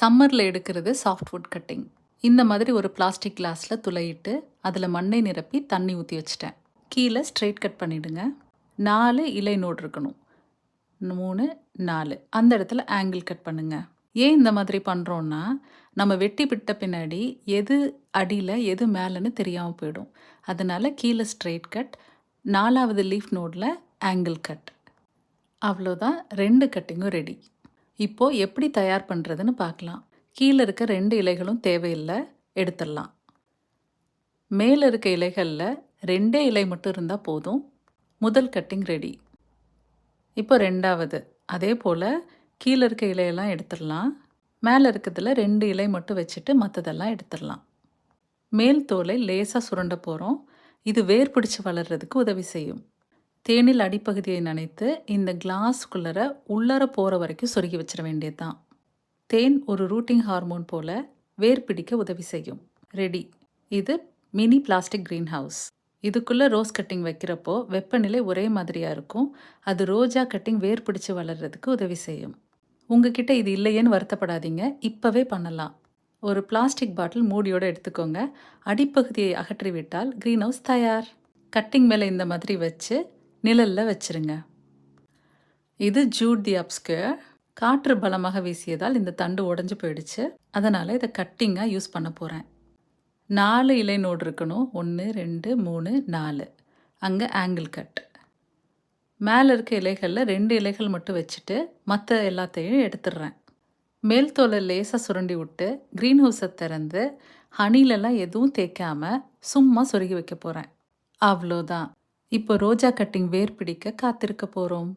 சம்மரில் எடுக்கிறது softwood cutting இந்த மாதிரி ஒரு பிளாஸ்டிக் கிளாஸில் துளையிட்டு அதில் மண்ணை நிரப்பி தண்ணி ஊற்றி வச்சிட்டேன். கீழே ஸ்ட்ரெயிட் கட் பண்ணிவிடுங்க நாலு இலை நோடு இருக்கணும். மூணு நாலு. அந்த இடத்துல ஆங்கிள் கட் பண்ணுங்கள் ஏன் இந்த மாதிரி பண்ணுறோன்னா நம்ம வெட்டி விட்ட பின்னாடி எது அடியில் எது மேலேன்னு தெரியாமல் போயிடும். அதனால கீழே ஸ்ட்ரெயிட் கட் நாலாவது லீஃப் நோடில் ஆங்கிள் கட் அவ்வளோதான் ரெண்டு கட்டிங்கும் ரெடி இப்போது எப்படி தயார் பண்ணுறதுன்னு பார்க்கலாம். கீழே இருக்க ரெண்டு இலைகளும் தேவையில்லை எடுத்துடலாம். மேலே இருக்க இலைகளில் ரெண்டே இலை மட்டும் இருந்தால் போதும். முதல் கட்டிங் ரெடி. இப்போ ரெண்டாவது. அதே போல் கீழே இருக்க இலையெல்லாம் எடுத்துடலாம். மேலே இருக்கிறதுல ரெண்டு இலை மட்டும் வச்சுட்டு மற்றதெல்லாம் எடுத்துடலாம். மேல் தோலை லேசாக சுரண்ட போகிறோம் இது வேர் பிடிச்சி வளர்கிறதுக்கு உதவி செய்யும். தேனில் அடிப்பகுதியை நனைத்து இந்த கிளாஸ்குள்ளர உள்ளர போகிற வரைக்கும் சொருகி வச்சிட வேண்டியதுதான். தேன் ஒரு ரூட்டிங் ஹார்மோன் போல் வேர் பிடிக்க உதவி செய்யும். ரெடி இது மினி பிளாஸ்டிக் க்ரீன் ஹவுஸ் இதுக்குள்ளே ரோஸ் கட்டிங் வைக்கிறப்போ வெப்பநிலை ஒரே மாதிரியாக இருக்கும். அது ரோஜா கட்டிங் வேர் பிடிச்சு வளர்கிறதுக்கு உதவி செய்யும். உங்ககிட்ட இது இல்லையேன்னு வருத்தப்படாதீங்க. இப்போவே பண்ணலாம். ஒரு பிளாஸ்டிக் பாட்டில் மூடியோடு எடுத்துக்கோங்க. அடிப்பகுதியை அகற்றிவிட்டால் க்ரீன் ஹவுஸ் தயார். கட்டிங் மேலே இந்த மாதிரி வச்சு நிழலில் வச்சிருங்க. இது ஜூட் தி அப்ஸ்கர் காற்று பலமாக வீசியதால் இந்த தண்டு உடஞ்சி போயிடுச்சு. அதனால் இதை கட்டிங்காக யூஸ் பண்ண போகிறேன் நாலு இலை நோடு இருக்கணும். ஒன்று ரெண்டு மூணு நாலு. அங்கே ஆங்கிள் கட் மேலே இருக்க இலைகளில் ரெண்டு இலைகள் மட்டும் வச்சுட்டு மற்ற எல்லாத்தையும் எடுத்துடுறேன். மேல் தோலை லேசாக சுரண்டி விட்டு க்ரீன் ஹவுஸை திறந்து ஹனிலெல்லாம் எதுவும் தேய்க்காமல் சும்மா சொருகி வைக்க போகிறேன் அவ்வளோதான். இப்போ ரோஜா கட்டிங் வேர் பிடிக்க காத்திருக்க போகிறோம்